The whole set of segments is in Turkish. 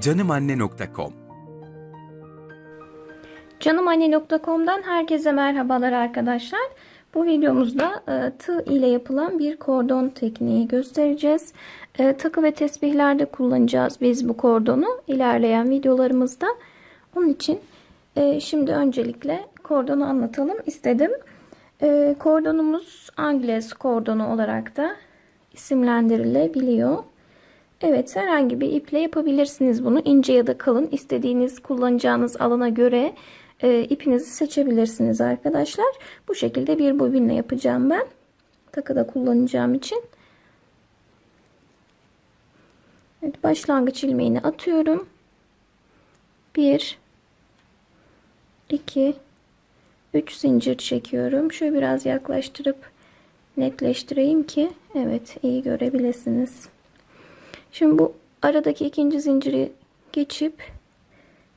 canimanne.com Canimanne.com'dan herkese merhabalar arkadaşlar. Bu videomuzda e, tığ ile yapılan bir kordon tekniği göstereceğiz. E, takı ve tesbihlerde kullanacağız biz bu kordonu ilerleyen videolarımızda. Onun için e, şimdi öncelikle kordonu anlatalım istedim. Kordonumuz Angles kordonu olarak da isimlendirilebiliyor. Evet herhangi bir iple yapabilirsiniz bunu. ince ya da kalın istediğiniz kullanacağınız alana göre e, ipinizi seçebilirsiniz arkadaşlar. Bu şekilde bir bobinle yapacağım ben. Takıda kullanacağım için. Evet, başlangıç ilmeğini atıyorum. 1 2 3 zincir çekiyorum. Şöyle biraz yaklaştırıp netleştireyim ki evet iyi görebilirsiniz. Şimdi bu aradaki ikinci zinciri geçip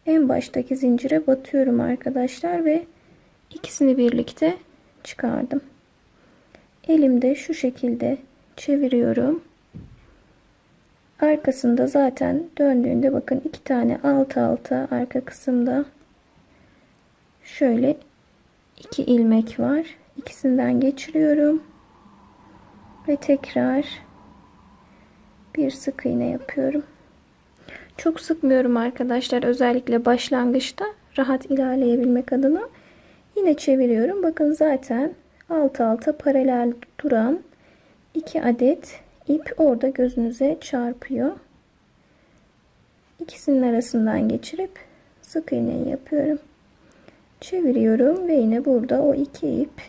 en baştaki zincire batıyorum arkadaşlar ve ikisini birlikte çıkardım. Elimde şu şekilde çeviriyorum. Arkasında zaten döndüğünde bakın iki tane alt alta arka kısımda şöyle iki ilmek var. İkisinden geçiriyorum ve tekrar bir sık iğne yapıyorum. Çok sıkmıyorum arkadaşlar. Özellikle başlangıçta rahat ilerleyebilmek adına. Yine çeviriyorum. Bakın zaten alt alta paralel duran iki adet ip orada gözünüze çarpıyor. İkisinin arasından geçirip sık iğneyi yapıyorum. Çeviriyorum ve yine burada o iki ip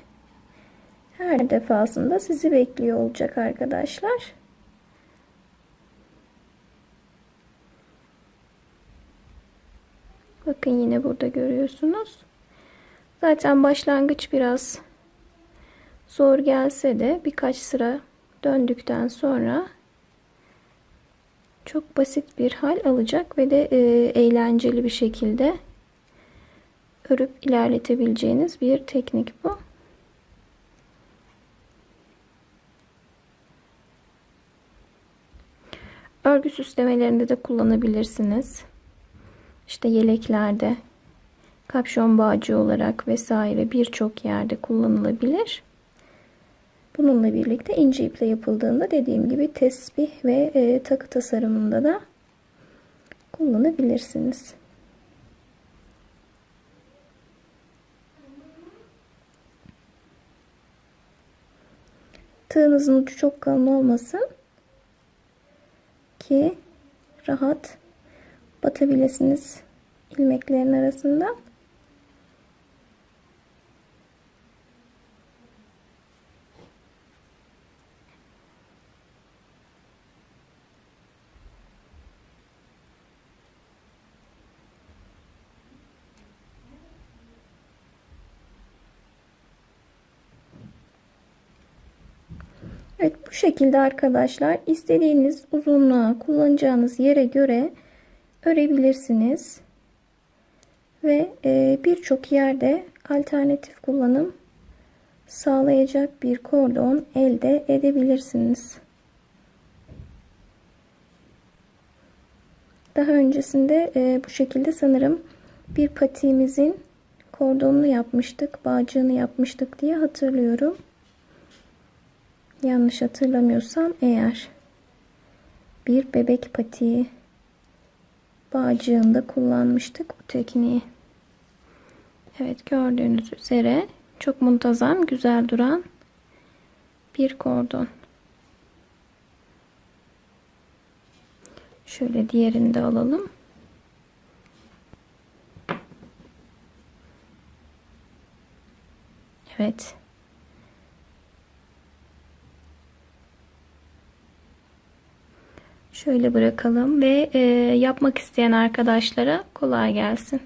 her defasında sizi bekliyor olacak arkadaşlar. Bakın yine burada görüyorsunuz. Zaten başlangıç biraz zor gelse de birkaç sıra döndükten sonra çok basit bir hal alacak ve de e, eğlenceli bir şekilde örüp ilerletebileceğiniz bir teknik bu. Örgü süslemelerinde de kullanabilirsiniz işte yeleklerde kapşon bağcı olarak vesaire birçok yerde kullanılabilir. Bununla birlikte ince iple yapıldığında dediğim gibi tesbih ve e, takı tasarımında da kullanabilirsiniz. Tığınızın ucu çok kalın olmasın ki rahat batabilirsiniz ilmeklerin arasından. Evet bu şekilde arkadaşlar istediğiniz uzunluğa kullanacağınız yere göre örebilirsiniz. Ve e, birçok yerde alternatif kullanım sağlayacak bir kordon elde edebilirsiniz. Daha öncesinde e, bu şekilde sanırım bir patiğimizin kordonunu yapmıştık, bağcığını yapmıştık diye hatırlıyorum. Yanlış hatırlamıyorsam eğer bir bebek patiği bağcığında kullanmıştık bu tekniği. Evet gördüğünüz üzere çok muntazam güzel duran bir kordon. Şöyle diğerini de alalım. Evet. Şöyle bırakalım ve e, yapmak isteyen arkadaşlara kolay gelsin.